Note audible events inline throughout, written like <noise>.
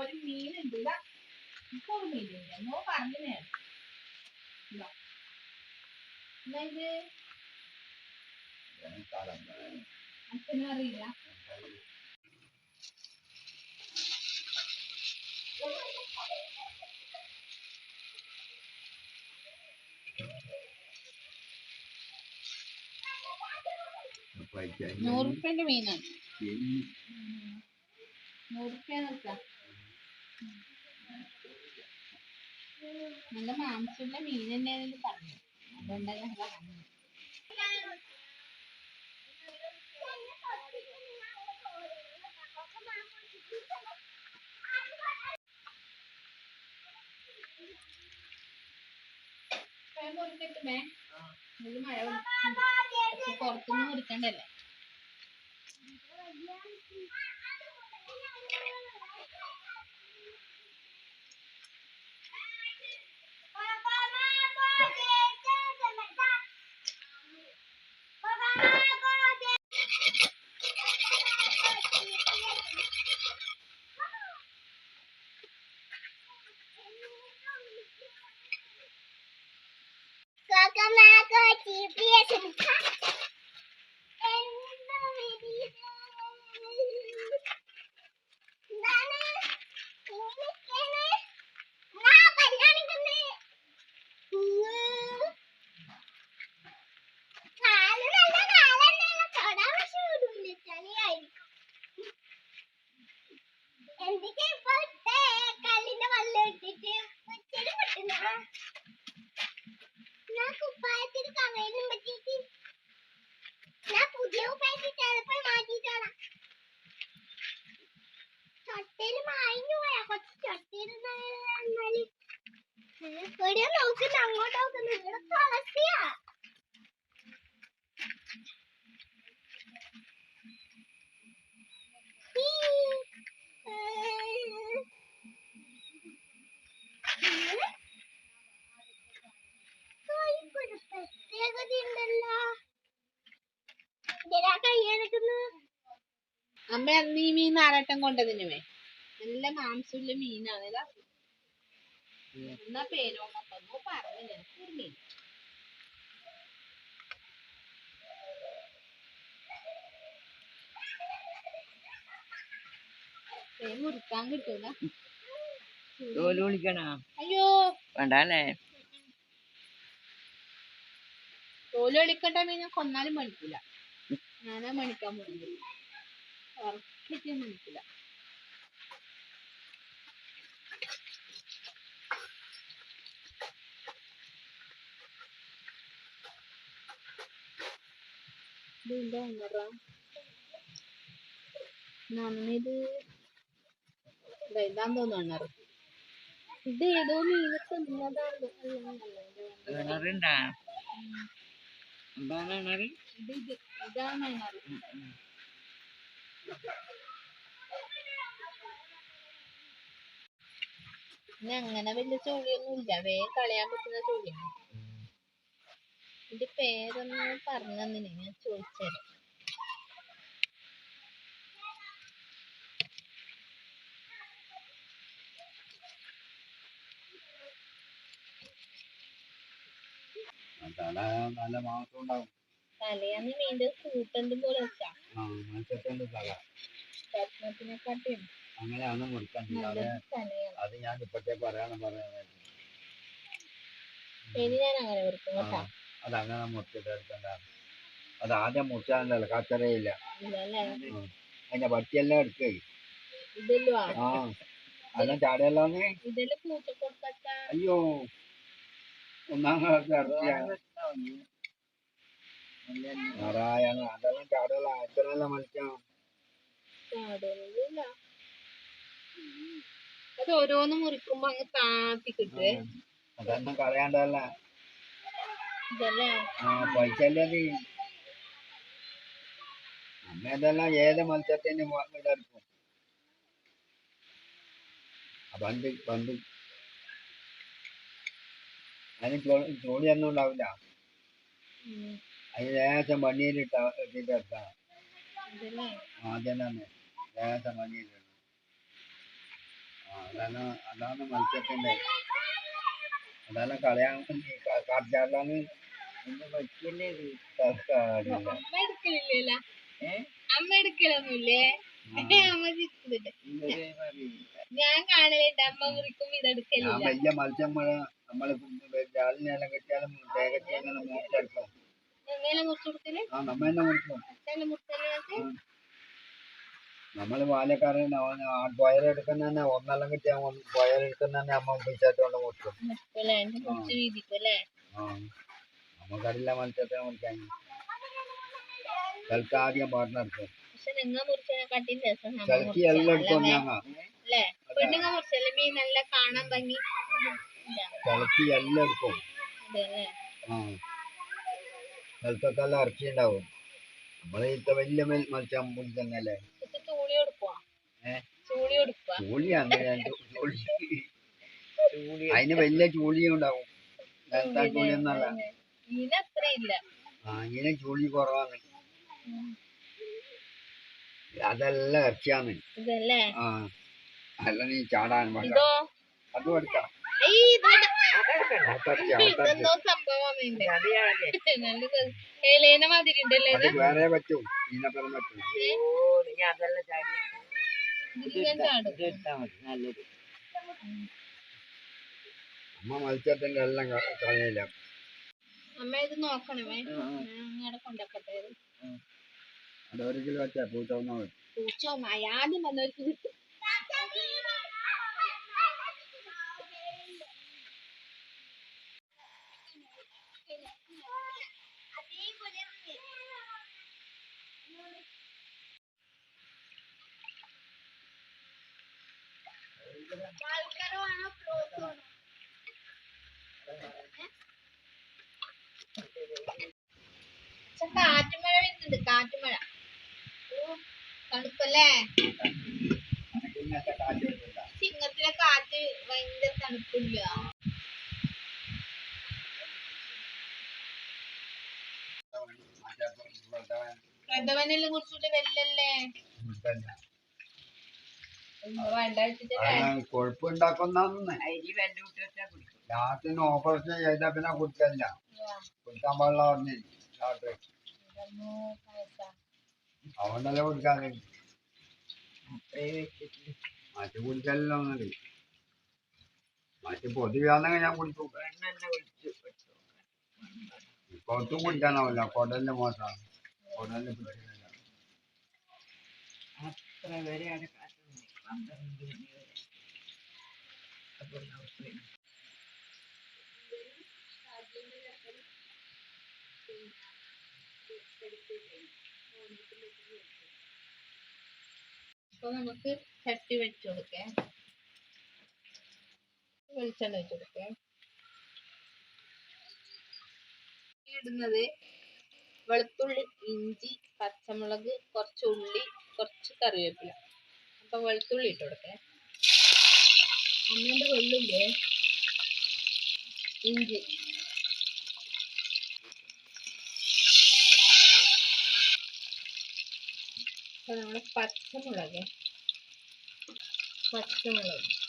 ഒരു മീനുണ്ട്. എന്നോ പറഞ്ഞേ അറിയില്ല. നൂറുപ്യന്റെ മീനാണ്. നല്ല മാംസമുള്ള മീൻ തന്നെയാണെന്ന് പറഞ്ഞു. അതുകൊണ്ടാണ് ഇത് മഴ. പുറത്തുനിന്ന് മുറിക്കണ്ടല്ലേ? Dia. അമ്മ നീ മീൻ നാരാട്ടം കൊണ്ടതിനുമേ നല്ല മാംസമുള്ള മീനാണ് ഇതാ എന്നാ പേരോ പറഞ്ഞു ഒരു മീൻ മുറിക്കാൻ കിട്ടൂല. തോൽ വിളിക്കണോ? അയ്യോ. വേണ്ടല്ലേ? ജോലി വിളിക്കട്ടെ മീനെ കൊന്നാലും മണിക്കൂല ഞാനാ മണിക്കാൻ പോകുന്നത് ഉറപ്പിച്ച് മണിക്കൂല. ഇതെന്താ ഉണറാ നന്നിത് തോന്നുന്നു ഉണറ് ഇത് ഏതോ മീനെ തിന്നതാണ്. ഇതാണ് അങ്ങനെ വലിയ ചുളിയൊന്നും ഇല്ല വേഗം കളയാൻ പറ്റുന്ന ചുളിയാണ് ഇതിന്റെ പേരൊന്ന് പറഞ്ഞു തന്നിന് ഞാൻ ചോദിച്ചത് തലയാന്ന് മീന്റെ കൂട്ടുണ്ട് പോലെ വെച്ചാ. ഭക്ഷണത്തിനെക്കാട്ടിയും അങ്ങനെയാണ് അത് ഞാൻ ഇപ്പോഴത്തെ പറയാനും പറയാൻ ഇനി ഞാൻ അങ്ങനെ കൊടുക്കും കേട്ടാ. അത് അങ്ങനെ മുറിച്ചിട്ട് എടുക്കണ്ട അത് ആദ്യം മുറിച്ചാലല്ലോ കച്ചറയില്ല. അതിന്റെ പട്ടിയെല്ലാം എടുക്കേ ആ. അതെല്ലാം ചാടിയല്ലോന്ന്? അയ്യോ. ഒന്നാം ഇറച്ചിയാണ് നാരായണ അതെല്ലാം ചാടല്ല അച്ഛനെല്ലാം മത്സ്യം അത് ഓരോന്ന് മുറിക്കുമ്പോ അങ്ങ് താത്തി കിട്ടുവേ. അതൊന്നും കളയാണ്ടല്ല ഇതല്ലേ ആ പൈസ അല്ലേ അമ്മ ഇതെല്ലാം ഏത് മത്സ്യത്തിന് ഇതെടുക്കും ആ പണ്ട് പണ്ട് അതിന് ചോ- ജോലിയൊന്നും ഉണ്ടാവില്ല ഉം. അതിന് ലേശം പണിയിലിട്ട ഇട്ടിട്ട് എടുക്കാം ഇതല്ലേ ആദ്യം തന്നെ ലേശം മഞ്ഞയിലിടണം ആ അതാണ് അതാണ് മത്സ്യത്തിന്റെ അതാണ് കളയാൻ കാറ്റാറിലാണ് അമ്മ അമ്മ എടുക്കലൊന്നുമില്ലേ? <laughs> ഞാൻ കാണലുണ്ട്. അമ്മ മുറിക്കും ഞാൻ ഇതെടുക്കലില്ല വലിയ നമ്മൾ ജാലിനെല്ലാം കിട്ടിയാലും നമ്മൾ പാലക്കാരൻ തന്നെ ഒന്നെല്ലാം കിട്ടിയാൽ പോയരെടുക്കുന്ന തന്നെ അമ്മ പിച്ചാത്തോണ്ട് മുറിക്കും നമുക്കറിയില്ല മത്സ്യത്തെ മുറിക്കാൻ ചിലക്ക് ആദ്യം പാട്ടിനെടുക്കും ചിലക്ക് എല്ലാം എടുക്കും മുറിച്ചാലല്ലേ? ഞങ്ങ. ചിലക്ക് എല്ലാം എടുക്കും. അതെ അല്ലേ? ആ. ചിലത്തൊക്കെ എല്ലാം ഇറച്ചി ഉണ്ടാവും നമ്മൾ ഇത്ത വലിയ മത്സ്യം പിടിക്കുന്നല്ലേ ചൂളി അങ്ങനെ ചൂളി. അതിന് വലിയ ചൂളിയും ഉണ്ടാവും. ചൂളി ഒന്നല്ല മീൻ അത്ര ഇല്ല ആ ഇങ്ങനെ ചൂളി കുറവാണ്. അതെല്ലാം ഇറച്ചിയാന്ന് ആ അല്ല നീ ചാടാൻ ഇതോ? അത് എടുക്കാം. വേണ്ട. വേറെ പറ്റും. പറ്റും. അമ്മ മത്സ്യത്തിന്റെ എല്ലാം കളയില്ല. അമ്മ ഇത് നോക്കണമേ. ഞാൻ കൊണ്ടക്കട്ടെ അത് ഒരു കിലോ വെച്ചാ പൂച്ചൊന്നും മതി. പൂച്ചോ ആദ്യം വന്നവർക്ക് കിട്ടും പക്ഷെ തണുപ്പില്ല. പ്രഥമനെല്ലാം കുറിച്ചിട്ട് വെല്ലല്ലേ? കൊഴുപ്പുണ്ടാക്കുന്ന അരി വെണ്ട വിട്ടാ കുടിക്കും. രാത്രിന് ഓപ്പറേഷൻ ചെയ്താ പിന്നെ കുടിക്കല്ല കുടിക്കാൻ പാടില്ല പറഞ്ഞു. രാത്രി. അതുകൊണ്ടല്ലേ കുടിക്കാതെ മറ്റു കുടിക്കല്ലോ ഒന്നത് മറ്റു ഞാൻ കുടിക്കും ഇപ്പൊ കുടിക്കാനാവില്ല കുടലിന് മോശമാണ്. കുടലിന് പിടിക്കുന്നില്ല അത്ര വരെ അവിടെ കാറ്റുണ്ട് പന്ത്രണ്ട് മണി വരെ. അപ്പോൾ നമുക്ക് അപ്പൊ നമുക്ക് ചട്ടി വെച്ചു കൊടുക്കേ. വെളിച്ചെണ്ണ വെച്ച് കൊടുക്കാം ഇടുന്നത് വെളുത്തുള്ളി ഇഞ്ചി പച്ചമുളക് കുറച്ച് ഉള്ളി കുറച്ച് കറിവേപ്പില. അപ്പൊ വെളുത്തുള്ളി ഇട്ട് കൊടുക്കാം. അമ്മേന്റെ വെള്ളുള്ളി ഇഞ്ചി. അപ്പൊ നമ്മൾ പച്ചമുളക് പച്ചമുളക്.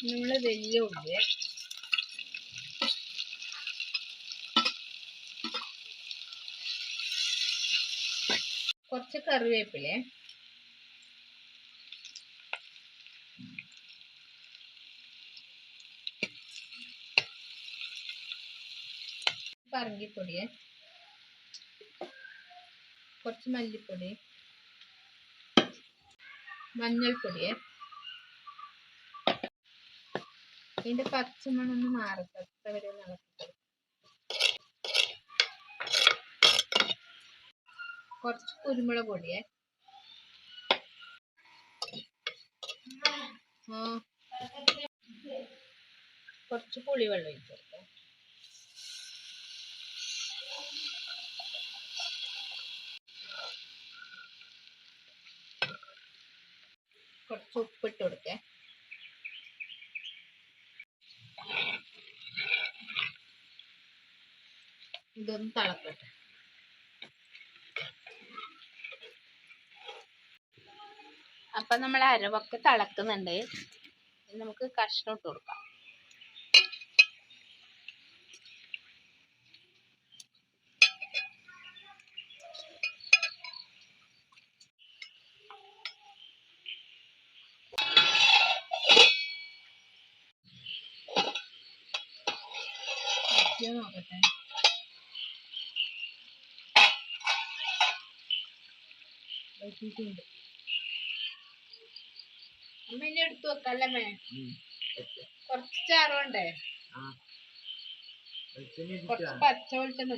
നമ്മൾ വലിയ ഉള്ളി കുറച്ച് കറിവേപ്പിലേ പറങ്കിപ്പൊടിയെ കുറച്ച് മല്ലിപ്പൊടി മഞ്ഞൾപ്പൊടിയെ ഇതിന്റെ പച്ചമണം ഒന്ന് മാറട്ടെ. അത്ര വരെ കുറച്ച് കുരുമുളക് പൊടിയെ. കുറച്ച് കുറച്ച് പുളിവെള്ളം ഇട്ടു കൊടുക്കാം കുറച്ച് ഉപ്പിട്ട് കൊടുക്കേ. ഇതൊന്ന് തിളക്കട്ടെ. അപ്പൊ നമ്മൾ അരവൊക്കെ തിളക്കുന്നുണ്ട്. നമുക്ക് കഷ്ണം ഇട്ട് കൊടുക്കാം. നോക്കട്ടെ. വറ്റിയിട്ടുണ്ട്. അമ്മ ഇനി എടുത്തു വെക്കല്ലേ മേ. കുറച്ച് ചാറുണ്ടേ. കുറച്ച്. പച്ച വെളിച്ചെണ്ണ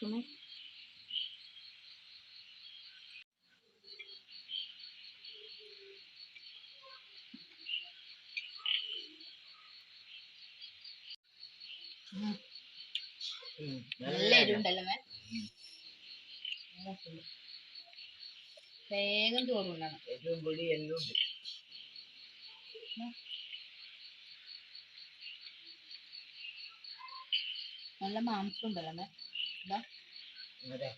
എടുക്കണേ നല്ല എരിവുണ്ടല്ലോ മേ. വേഗം ചോറ് കൊണ്ടാണ് ഏറ്റവും പൊടി എല്ലാം ഉണ്ട്. നല്ല മാംസം ഉണ്ടല്ലോ മേ. ഇതാ അതെ